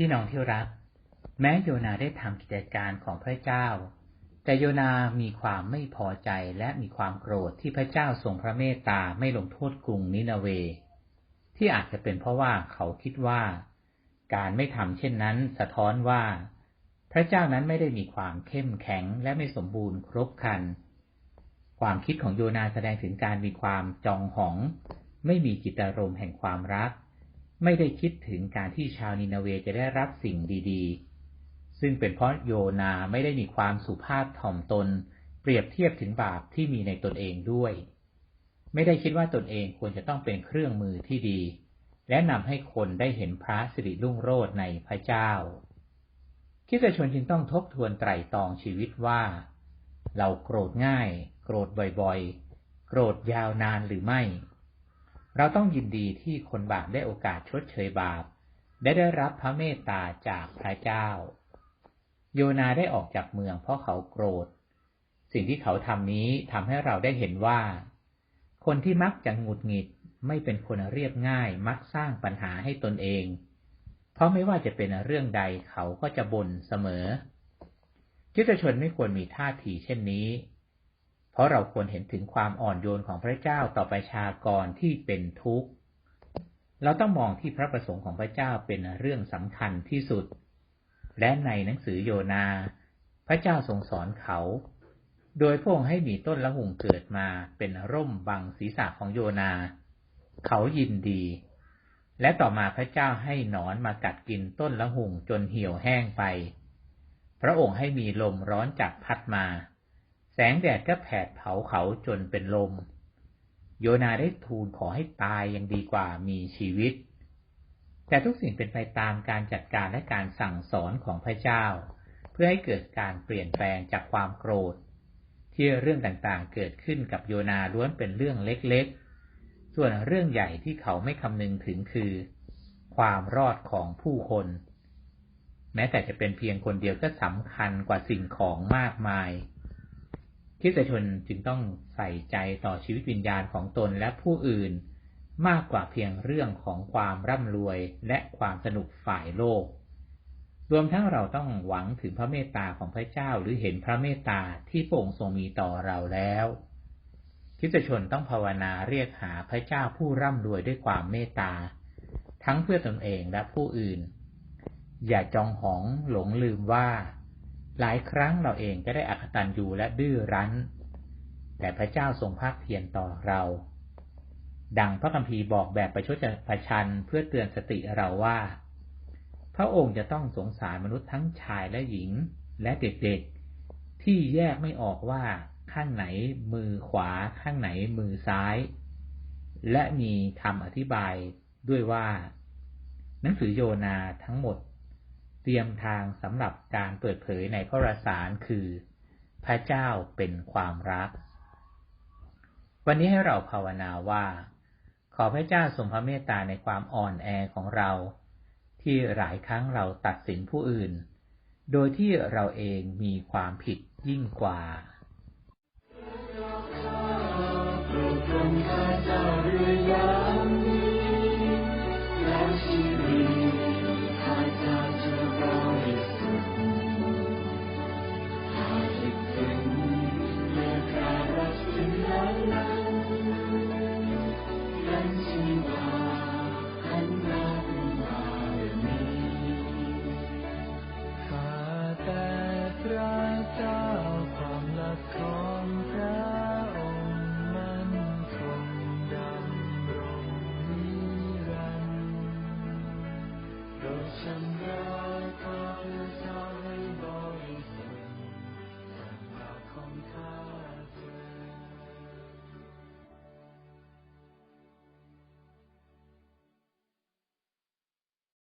พี่น้องที่รัก แม้โยนาได้ทำกิจการของพระเจ้า แต่โยนามีความไม่พอใจและมีความโกรธที่พระเจ้าทรงพระเมตตาไม่ลงโทษกรุงนินาเว ที่อาจจะเป็นเพราะว่าเขาคิดว่า การไม่ทำเช่นนั้นสะท้อนว่า พระเจ้านั้นไม่ได้มีความเข้มแข็งและไม่สมบูรณ์ครบครัน ความคิดของโยนาแสดงถึงการมีความจองหอง ไม่มีจิตอารมณ์แห่งความรัก ไม่ได้คิดถึงการที่ชาวนินาเวจะได้รับสิ่งดีๆ ซึ่งเป็นเพราะโยนาไม่ได้มีความสุภาพถ่อมตน เปรียบเทียบถึงบาปที่มีในตนเองด้วย ไม่ได้คิดว่าตนเองควรจะต้องเป็นเครื่องมือที่ดี และนำให้คนได้เห็นพระสิริรุ่งโรจน์ในพระเจ้าคิดชนจึงต้องทบทวนไตรตรองชีวิตว่า เราโกรธง่าย โกรธบ่อยๆ โกรธยาวนานหรือไม่ เราต้องยินดีที่คนบาปได้โอกาสชดเชยบาปได้ได้รับพระเมตตาจากพระเจ้า โยนาได้ออกจากเมืองเพราะเขาโกรธ สิ่งที่เขาทำนี้ทำให้เราได้เห็นว่า คนที่มักจะหงุดหงิดไม่เป็นคนเรียบง่ายมักสร้างปัญหาให้ตนเอง เพราะไม่ว่าจะเป็นเรื่องใดเขาก็จะบ่นเสมอคิดชนไม่ควรมีท่าทีเช่นนี้ ราะเราควรเห็นถึงความอ่อนโยนของพระเจ้าต่อประชากรที่เป็นทุกข์ เราต้องมองที่พระประสงค์ของพระเจ้าเป็นเรื่องสำคัญที่สุด และในหนังสือโยนา พระเจ้าทรงสอนเขา โดยพระองให้มีต้นละหุงเกิดมาเป็นร่มบังศีรษะของโยนา เขายินดี และต่อมาพระเจ้าให้หนอนมากัดกินต้นละหุงจนเหี่ยวแห้งไป พระองค์ให้มีลมร้อนจัดพัดมา แสงแดดก็แผดเผาเขาจนเป็นลม โยนาได้ทูลขอให้ตายยังดีกว่ามีชีวิต แต่ทุกสิ่งเป็นไปตามการจัดการและการสั่งสอนของพระเจ้า เพื่อให้เกิดการเปลี่ยนแปลงจากความโกรธ ที่เรื่องต่างๆเกิดขึ้นกับโยนาล้วนเป็นเรื่องเล็กๆ ส่วนเรื่องใหญ่ที่เขาไม่คำนึงถึงคือ ความรอดของผู้คน แม้แต่จะเป็นเพียงคนเดียวก็สำคัญกว่าสิ่งของมากมาย คริสตชนจึงต้องใส่ใจต่อชีวิตวิญญาณของตนและผู้อื่น มากกว่าเพียงเรื่องของความร่ำรวยและความสนุกฝ่ายโลก รวมทั้งเราต้องหวังถึงพระเมตตาของพระเจ้าหรือเห็นพระเมตตาที่พระองค์ทรงมีต่อเราแล้วคริสตชนต้องภาวนาเรียกหาพระเจ้าผู้ร่ำรวยด้วยความเมตตา ทั้งเพื่อตนเองและผู้อื่น อย่าจองหองหลงลืมว่า หลายครั้งเราเองก็ได้อักตันยูและดื้อรั้น แต่พระเจ้าทรงภาคเพียรต่อเรา ดังพระคัมภีร์บอกแบบประชดประชันเพื่อเตือนสติเราว่า พระองค์จะต้องสงสารมนุษย์ทั้งชายและหญิงและเด็กๆ ที่แยกไม่ออกว่าข้างไหนมือขวาข้างไหนมือซ้าย และมีคำอธิบายด้วยว่า หนังสือโยนาทั้งหมด ตรียมทางสำหรับการเปิดเผยในพระรสารคือ พระเจ้าเป็นความรัก วันนี้ให้เราภาวนาว่า ขอพระเจ้าทรงพระเมตตาในความอ่อนแอของเรา ที่หลายครั้งเราตัดสินผู้อื่น โดยที่เราเองมีความผิดยิ่งกว่า เจ้าความลักของพระองค์มันคงดำรงนิรันดร์โรดชำระ